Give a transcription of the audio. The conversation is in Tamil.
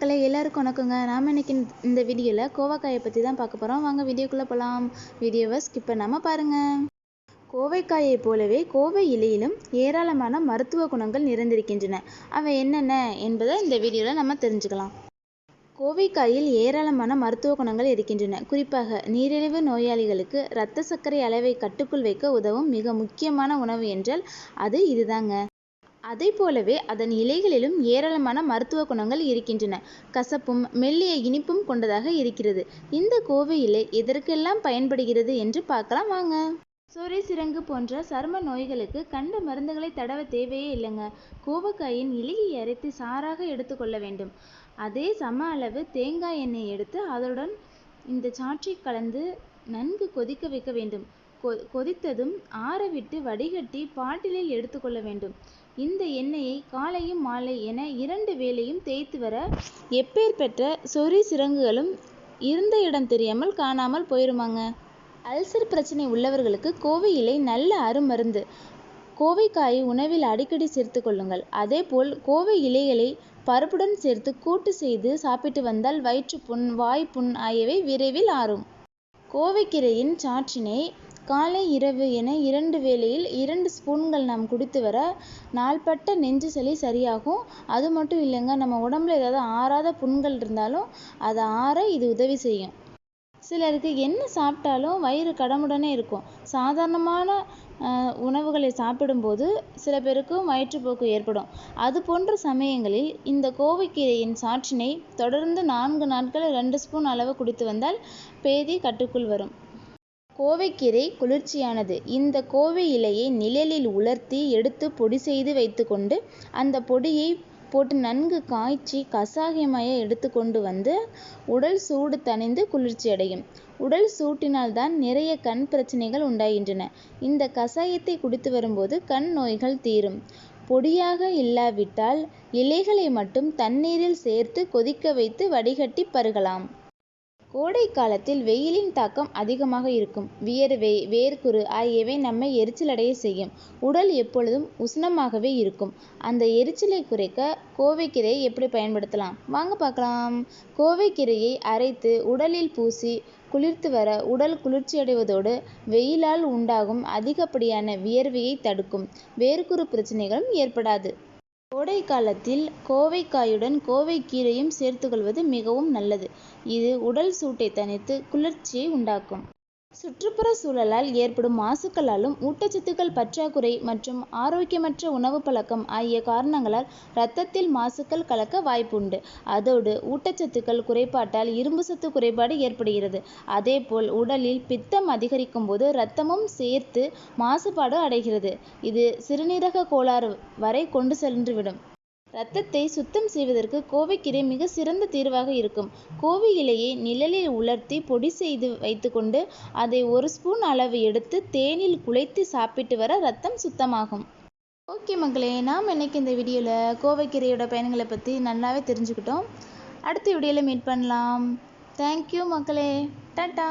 மக்களே எல்லாருக்கும் வணக்கங்க. நாம் இன்னைக்கு இந்த- வீடியோவில் கோவக்காயை பற்றி தான் பார்க்க போகிறோம் வாங்க வீடியோக்குள்ளே போகலாம் வீடியோவை ஸ்கிப் பண்ணாமல் பாருங்கள் கோவைக்காயை போலவே கோவை இலையிலும் ஏராளமான மருத்துவ குணங்கள் நிறைந்திருக்கின்றன. அவை என்னென்ன என்பதை இந்த வீடியோவில் நம்ம தெரிஞ்சுக்கலாம். கோவைக்காயில் ஏராளமான மருத்துவ குணங்கள் இருக்கின்றன. குறிப்பாக நீரிழிவு நோயாளிகளுக்கு இரத்த சர்க்கரை அளவை கட்டுக்குள் வைக்க உதவும் மிக முக்கியமான உணவு என்றால் அது இதுதாங்க. அதை போலவே அதன் இலைகளிலும் ஏராளமான மருத்துவ குணங்கள் இருக்கின்றன. கசப்பும் மெல்லிய இனிப்பும் கொண்டதாக இருக்கிறது. இந்த கோவை இலை எதற்கெல்லாம் பயன்படுகிறது என்று பார்க்கலாம் வாங்க. சொறி சிரங்கு போன்ற சரும நோய்களுக்கு கண்ட மருந்துகளை தடவ தேவையே இல்லைங்க. கோவக்காயின் இலையை அரைத்து சாறாக எடுத்துக்கொள்ள வேண்டும். அதே சம அளவு தேங்காய் எண்ணெய் எடுத்து அதனுடன் இந்த சாற்றை கலந்து நன்கு கொதிக்க வைக்க வேண்டும். கொ கொதித்ததும் ஆறவிட்டு வடிகட்டி பாட்டிலில் எடுத்துக்கொள்ள வேண்டும். இந்த எண்ணெயை காலையும் மாலை என இரண்டு வேளையும் தேய்த்து வர எப்பேற்பட்ட சொறி சிரங்குகளும் இருந்த இடம் தெரியாமல் காணாமல் போயிருமாங்க. அல்சர் பிரச்சனை உள்ளவர்களுக்கு கோவை இலை நல்ல அருமருந்து. கோவைக்காயை உணவில் அடிக்கடி சேர்த்து கொள்ளுங்கள். அதேபோல் கோவை இலைகளை பருப்புடன் சேர்த்து கூட்டு செய்து சாப்பிட்டு வந்தால் வயிற்றுப்புண் வாய்ப்புண் ஆகியவை விரைவில் ஆறும். கோவைக்கீரையின் சாற்றினை காலை இரவு என இரண்டு வேளையில் இரண்டு ஸ்பூன்கள் நாம் குடித்து வர நாள்பட்ட நெஞ்சு சளி சரியாகும். அது மட்டும் இல்லைங்க நம்ம உடம்புல ஏதாவது ஆறாத புண்கள் இருந்தாலும் அதை ஆற இது உதவி செய்யும். சிலருக்கு என்ன சாப்பிட்டாலும் வயிறு கடமுடனே இருக்கும். சாதாரணமான அஹ், உணவுகளை சாப்பிடும்போது சில பேருக்கும் வயிற்றுப்போக்கு ஏற்படும். அது போன்ற சமயங்களில் இந்த கோவைக்கீரையின் சாற்றினை தொடர்ந்து நான்கு நாட்கள் ரெண்டு ஸ்பூன் அளவு குடித்து வந்தால் பேதி கட்டுக்குள் வரும். கோவைக்கீரை குளிர்ச்சியானது. இந்த கோவை இலையை நிழலில் உலர்த்தி எடுத்து பொடி செய்து வைத்துக்கொண்டு அந்த பொடியை போட்டு நன்கு காய்ச்சி கசாயமாய எடுத்துக்கொண்டு வந்து உடல் சூடு தணிந்து குளிர்ச்சி அடையும். உடல் சூட்டினால் தான் நிறைய கண் பிரச்சனைகள் உண்டாகின்றன. இந்த கசாயத்தை குடித்து வரும்போது கண் நோய்கள் தீரும். பொடியாக இல்லாவிட்டால் இலைகளை மட்டும் தண்ணீரில் சேர்த்து கொதிக்க வைத்து வடிகட்டி பருகலாம். கோடை காலத்தில் வெயிலின் தாக்கம் அதிகமாக இருக்கும். வியர்வை வேர்க்குரு ஆகியவை நம்மை எரிச்சலடைய செய்யும். உடல் எப்பொழுதும் உஷ்ணமாகவே இருக்கும். அந்த எரிச்சலை குறைக்க கோவைக்கீரையை எப்படி பயன்படுத்தலாம்? வாங்க பார்க்கலாம். கோவைக்கீரையை அரைத்து உடலில் பூசி குளிர்த்து வர உடல் குளிர்ச்சியடைவதோடு வெயிலால் உண்டாகும் அதிகப்படியான வியர்வையை தடுக்கும். வேர்க்குரு பிரச்சனைகளும் ஏற்படாது. கோடை காலத்தில் கோவைக்காயுடன் கோவைக்கீரையும் சேர்த்துக்கொள்வது மிகவும் நல்லது. இது உடல் சூட்டை தணித்து குளிர்ச்சியை உண்டாக்கும். சுற்றுப்புற சூழலால் ஏற்படும் மாசுக்களாலும் ஊட்டச்சத்துக்கள் பற்றாக்குறை மற்றும் ஆரோக்கியமற்ற உணவு பழக்கம் ஆகிய காரணங்களால் இரத்தத்தில் மாசுக்கள் கலக்க வாய்ப்புண்டு. அதோடு ஊட்டச்சத்துக்கள் குறைபாட்டால் இரும்பு சத்து குறைபாடு ஏற்படுகிறது. அதேபோல் உடலில் பித்தம் அதிகரிக்கும் போது இரத்தமும் சேர்த்து மாசுபாடு அடைகிறது. இது சிறுநீரக கோளாறு வரை கொண்டு சென்றுவிடும். இரத்தத்தை சுத்தம் செய்வதற்கு கோவைக்கீரை மிக சிறந்த தீர்வாக இருக்கும். கோவை இலையை நிழலில் உலர்த்தி பொடி செய்து வைத்துக்கொண்டு அதை ஒரு ஸ்பூன் அளவு எடுத்து தேனில் குளைத்து சாப்பிட்டு வர ரத்தம் சுத்தமாகும். ஓகே மக்களே நாம் இன்னைக்கு இந்த வீடியோவில் கோவைக்கீரையோட பயன்களை பற்றி நல்லாவே தெரிஞ்சுக்கிட்டோம். அடுத்த வீடியோவில் மீட் பண்ணலாம். தேங்க்யூ மக்களே. டாட்டா.